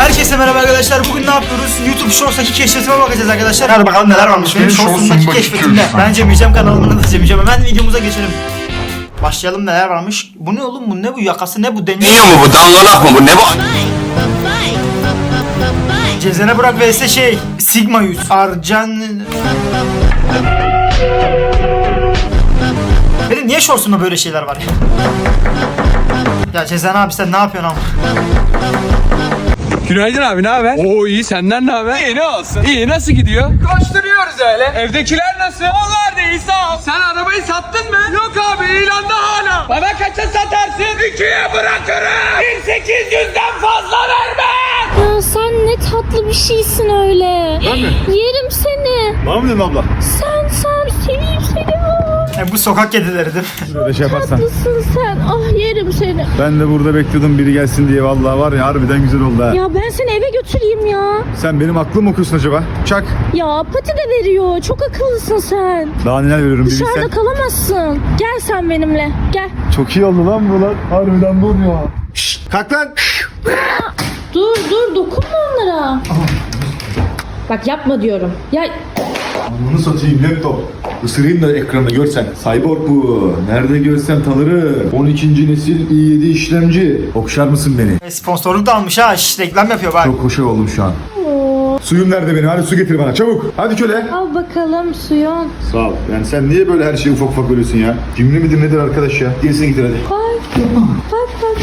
Herkese merhaba arkadaşlar. Bugün ne yapıyoruz? YouTube Shorts'taki keşfetime bakacağız arkadaşlar. Hadi bakalım neler varmış benim Shorts'umdaki keşfetimde. keşfet. Ben Cem Yücem kanalımın da Cem Yücem. Hemen videomuza geçelim. Başlayalım neler varmış. Bu ne oğlum bu ne bu yakası ne bu deniyor. mu bu dangalak mı bu ne bu? Cezene bırak vs şey Sigma 100 Arcan Benim niye shortsumda böyle şeyler var ya? Ya Cezene abi sen ne yapıyorsun ama? Günaydın abi ne haber? Oo iyi senden ne haber? İyi ne olsun? İyi nasıl gidiyor? Koşturuyoruz öyle. Evdekiler nasıl? Onlar da iyi sağ ol. Sen arabayı sattın mı? Yok abi ilanda hala. Bana kaça satarsın? İkiye bırakırım. 1800'den fazla vermem. Ya sen ne tatlı bir şeysin öyle. Yerim seni. Var mı dedim abla? Sen sen seveyim seni. E, bu sokak kedileri değil mi? Böyle şey yaparsan. Tatlısın sen. Ah seni. Ben de burada bekliyordum biri gelsin diye vallahi var ya harbiden güzel oldu ha. Ya ben seni eve götüreyim ya. Sen benim aklım mı okuyorsun acaba? Çak. Ya pati de veriyor. Çok akıllısın sen. Daha neler veriyorum bir Dışarıda bilsen. kalamazsın. Gel sen benimle. Gel. Çok iyi oldu lan bu lan. Harbiden bu ya. Şşt, kalk lan. Dur dur dokunma onlara. Bak yapma diyorum. Ya Bunu satayım laptop. Isırayım da ekranda görsen. Cyborg bu. Nerede görsem tanırım. 12. nesil i7 işlemci. Okşar mısın beni? E, sponsorluk da almış ha. Şş, reklam yapıyor bak. Çok hoşa oldum şu an. Suyum nerede benim? Hadi su getir bana çabuk. Hadi köle. al bakalım suyun. Sağ ol. Yani sen niye böyle her şeyi ufak ufak bölüyorsun ya? Cimri midir nedir arkadaş ya? Gerisini getir hadi. Bak. Bak bak.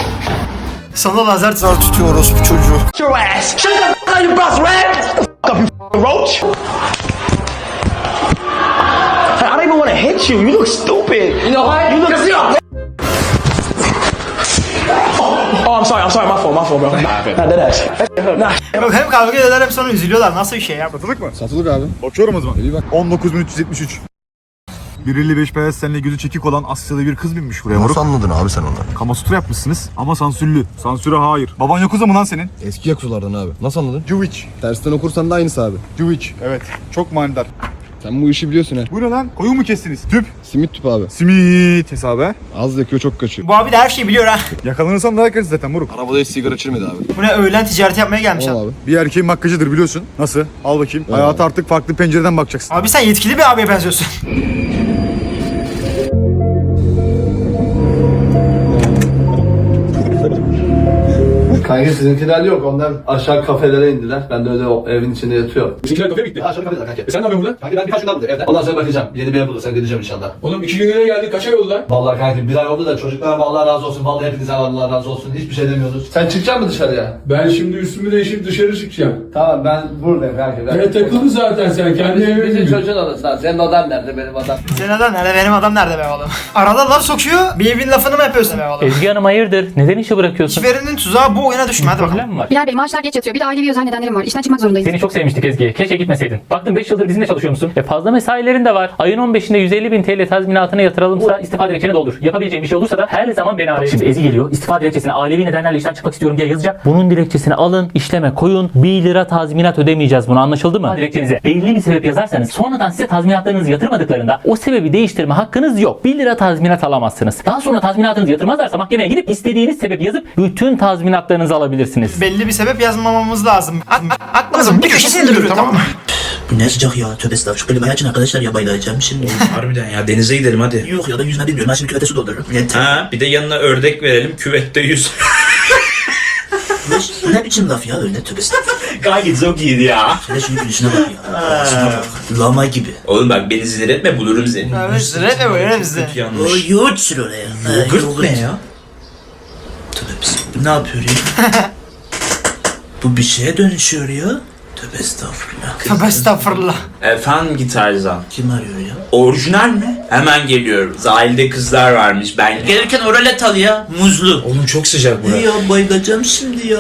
Sana lazer tutar tutuyoruz bu çocuğu. your ass. Shut the f- up, you boss rat. F- up, you roach. Hit you. You look stupid. You know what? You look stupid. Oh, I'm sorry. I'm sorry. My fault. My fault, bro. Nah, that ass. Nah. Yok hem kavga ediyorlar hem sonra üzülüyorlar. Nasıl bir şey ya? Satılık mı? Satılık abi. Bakıyorum o zaman. İyi bak. 19373. 155 beyaz senle gözü çekik olan Asyalı bir kız binmiş buraya moruk. Nasıl anladın abi sen onları? Kamasutra yapmışsınız ama sansürlü. Sansüre hayır. Baban Yakuza mı lan senin? Eski yakuzalardan abi. Nasıl anladın? Juvic. Tersten okursan da aynısı abi. Juvic. Evet. Çok manidar. Sen bu işi biliyorsun he. Bu ne lan? Koyun mu kestiniz? Tüp. Simit tüp abi. Simit hesabı. he? Az yakıyor çok kaçıyor. Bu abi de her şeyi biliyor ha. Yakalanırsam daha yakarız zaten moruk. Arabada hiç sigara içilmedi abi. Bu ne öğlen ticareti yapmaya gelmiş adam. abi. Bir erkeğin makyajıdır biliyorsun. Nasıl? Al bakayım. Hayata artık farklı pencereden bakacaksın. Abi sen yetkili bir abiye benziyorsun. Kanka sizinkiler yok. Onlar aşağı kafelere indiler. Ben de öyle o evin içinde yatıyorum. Bizimkiler kafeye gitti. Aşağı kafeler kanka. E sen ne yapıyorsun burada? Kanka ben birkaç gün daha buradayım evde. Ondan sonra bakacağım. Yeni bir ev bulursam gideceğim inşallah. Oğlum iki günlere geldik kaç ay oldu lan? Vallahi kanka bir ay oldu da çocuklara Allah razı olsun. Vallahi hepinize Allah razı olsun. Hiçbir şey demiyorsunuz. Sen çıkacak mısın dışarıya? Ben şimdi üstümü değişip dışarı çıkacağım. Tamam ben buradayım kanka. Ben Evet takıldın zaten sen kendi Bizim, evine bizim gidiyorsun. çocuğun odası. Senin odan nerede benim odam? Senin adam nerede? Benim adam nerede be oğlum? Arada laf sokuyor. Bir evin lafını mı yapıyorsun be oğlum? Ezgi Hanım hayırdır? Neden işe bırakıyorsun? İşverenin tuzağı bu oyuna düşme hadi bakalım. Problem mi var? Bilal Bey maaşlar geç yatıyor. Bir de ailevi özel nedenlerim var. İşten çıkmak zorundayız. Seni çok sevmiştik Ezgi. Keşke gitmeseydin. Baktım 5 yıldır bizimle çalışıyormuşsun. E fazla mesailerin de var. Ayın 15'inde 150 bin TL tazminatına yatıralımsa istifa dilekçeni doldur. Yapabileceğim bir şey olursa da her zaman beni arayın. Şimdi Ezgi geliyor. İstifa dilekçesine ailevi nedenlerle işten çıkmak istiyorum diye yazacak. Bunun dilekçesini alın, işleme koyun. 1 lira tazminat ödemeyeceğiz. Bunu anlaşıldı mı? Dilekçenize belli bir sebep yazarsanız sonradan size tazminatlarınızı yatırmadıklarında o sebebi değiştirme hakkınız yok. 1 lira tazminat alamazsınız. Daha sonra tazminatınızı yatırmazlarsa mahkemeye gidip istediğiniz sebebi yazıp bütün tazminatlarınızı alabilirsiniz. Belli bir sebep yazmamamız lazım. A- Aklımızın bir köşesinde duruyor tamam mı? Bu ne sıcak ya tövbe estağfurullah. Böyle bayağı için arkadaşlar ya bayılacağım şimdi. Harbiden ya denize gidelim hadi. Yok ya da yüzme bilmiyorum. Ben şimdi küvete su doldururum. Yeter. Ha bir de yanına ördek verelim küvette yüz. Bu ne biçim laf ya öyle tövbe estağfurullah. Kanki çok iyiydi ya. Hele şunun gülüşüne bak ya. Ağzına bak. Lama gibi. Oğlum bak beni sinir etme bulurum seni. Evet, bulurum seni. Çok O yoğurt sür oraya. Yoğurt. ne ya? Bismillah. Ne yapıyor ya? Bu bir şeye dönüşüyor ya. Tövbe estağfurullah. Tövbe estağfurullah. Efendim gitarcıdan. Kim arıyor ya? Orijinal mi? Hemen geliyorum. Sahilde kızlar varmış. Ben Gelirken oralet al ya. Muzlu. Oğlum çok sıcak Ne ya bayılacağım şimdi ya.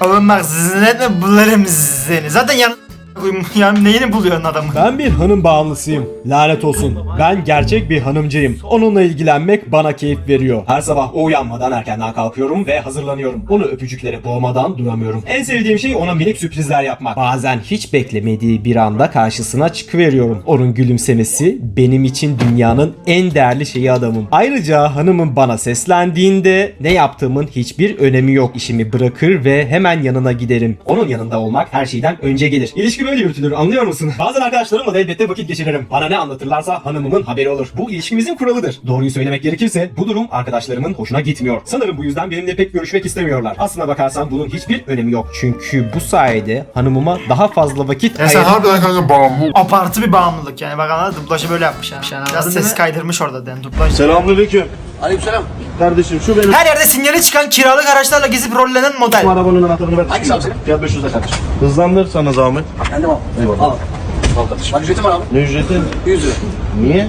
Oğlum bak sinir etme bularım seni. Zaten yan Yani neyini buluyorsun adamı? Ben bir hanım bağımlısıyım. Lanet olsun. Ben gerçek bir hanımcıyım. Onunla ilgilenmek bana keyif veriyor. Her sabah o uyanmadan erkenden kalkıyorum ve hazırlanıyorum. Onu öpücüklere boğmadan duramıyorum. En sevdiğim şey ona minik sürprizler yapmak. Bazen hiç beklemediği bir anda karşısına çıkıveriyorum. Onun gülümsemesi benim için dünyanın en değerli şeyi adamım. Ayrıca hanımım bana seslendiğinde ne yaptığımın hiçbir önemi yok. İşimi bırakır ve hemen yanına giderim. Onun yanında olmak her şeyden önce gelir. İlişki böyle yürütülür anlıyor musun? Bazen arkadaşlarımla da elbette vakit geçiririm. Bana ne anlatırlarsa hanımımın haberi olur. Bu ilişkimizin kuralıdır. Doğruyu söylemek gerekirse bu durum arkadaşlarımın hoşuna gitmiyor. Sanırım bu yüzden benimle pek görüşmek istemiyorlar. Aslına bakarsan bunun hiçbir önemi yok. Çünkü bu sayede hanımıma daha fazla vakit Ya sen ayır- harbiden kanka bağımlı. Abartı bir bağımlılık yani. Bak anladın dublajı böyle yapmış yani. Biraz ses kaydırmış orada yani dublaj. Selamünaleyküm. Aleykümselam. Kardeşim şu benim Her yerde sinyali çıkan kiralık araçlarla gezip rollenen model. arabanın anahtarını ver. Hangisi abi senin? Fiyat 500 lira kardeşim. Hızlandır sana zahmet. Ben de al. Eyvallah. Al. Al kardeşim. Bak ücretim var abi. Ne ücreti? 100 lira. Niye?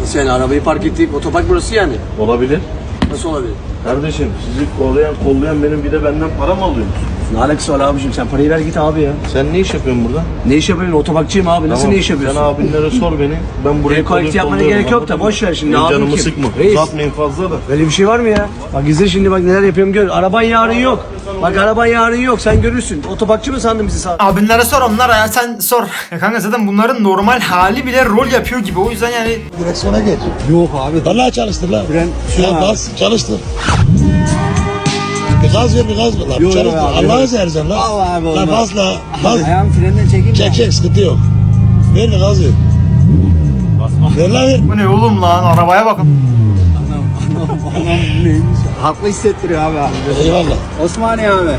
Nasıl yani arabayı park ettik otopark burası yani. Olabilir. Nasıl olabilir? Kardeşim sizi kollayan kollayan benim bir de benden para mı alıyorsun? Ne alakası var abicim sen parayı ver git abi ya. Sen ne iş yapıyorsun burada? Ne iş yapıyorsun otoparkçıyım abi nasıl Tamam, ne iş yapıyorsun? Sen abinlere sor beni. Ben buraya Benim kolektif yapmana gerek yok da boş ver şimdi Benim abim canımı kim? sıkma. Reis. Uzatmayın fazla da. Böyle bir şey var mı ya? Bak izle şimdi bak neler yapıyorum gör. Araban yarın yok. Bak araban yarın yok sen görürsün. Otoparkçı mı sandın bizi sağ? Abinlere sor onlar ya sen sor. Ya kanka zaten bunların normal hali bile rol yapıyor gibi. O yüzden yani Direksiyona geç. Yok abi. Vallahi çalıştır lan. Fren Ya bas çalıştır. Bir gaz ver bir gaz ver lan. Yok, çalıştır. yok abi, Allah'ı yok. seversen lan. Allah abi, Lan olmaz. bas la. Bas. Ayağım frenden çekeyim Çek çek sıkıntı yok. Ver bir gaz ver. Ver lan ver. bu ne oğlum lan arabaya bakın. Haklı hissettiriyor abi. Eyvallah. Osmaniye abi.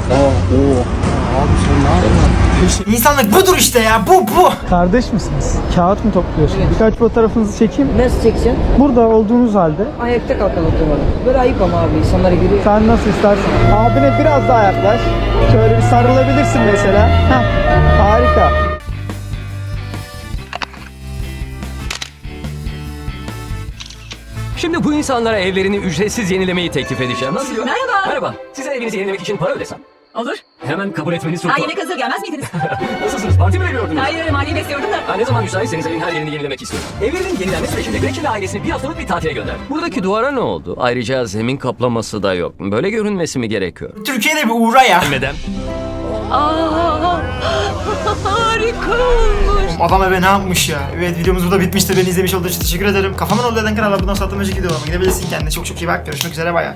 İnsanlık budur işte ya bu bu. Kardeş misiniz? Kağıt mı topluyorsunuz? Birkaç fotoğrafınızı çekeyim. Nasıl çekeceksin? Burada olduğunuz halde. Ayakta kalkalım oturmadan. Böyle ayıp ama abi insanlara görüyor. Sen nasıl istersen. Abine biraz daha yaklaş. Şöyle bir sarılabilirsin mesela. Heh, harika. Şimdi bu insanlara evlerini ücretsiz yenilemeyi teklif edeceğim. Nasıl? Merhaba. Merhaba. Size evinizi yenilemek için para ödesem. Olur. Hemen kabul etmeniz çok Ha, yemek hazır gelmez miydiniz? Nasılsınız? Parti mi veriyordunuz? Hayır maliye bekliyordum da. Ha, ne zaman müsaitseniz evin her yerini yenilemek istiyorum. Evlerinin yenilenmesi sürecinde Gretchen ve ailesini bir haftalık bir tatile gönder. Buradaki duvara ne oldu? Ayrıca zemin kaplaması da yok. Böyle görünmesi mi gerekiyor? Türkiye'de bir uğra ya. Neden? Aa, harika olmuş. Adam eve ne yapmış ya? Evet videomuz burada bitmiştir. Beni izlemiş olduğunuz için teşekkür ederim. Kafamın olduğu eden kanala bundan sonra önceki videolarıma gidebilirsin. Kendine çok çok iyi bak. Görüşmek üzere bay bay.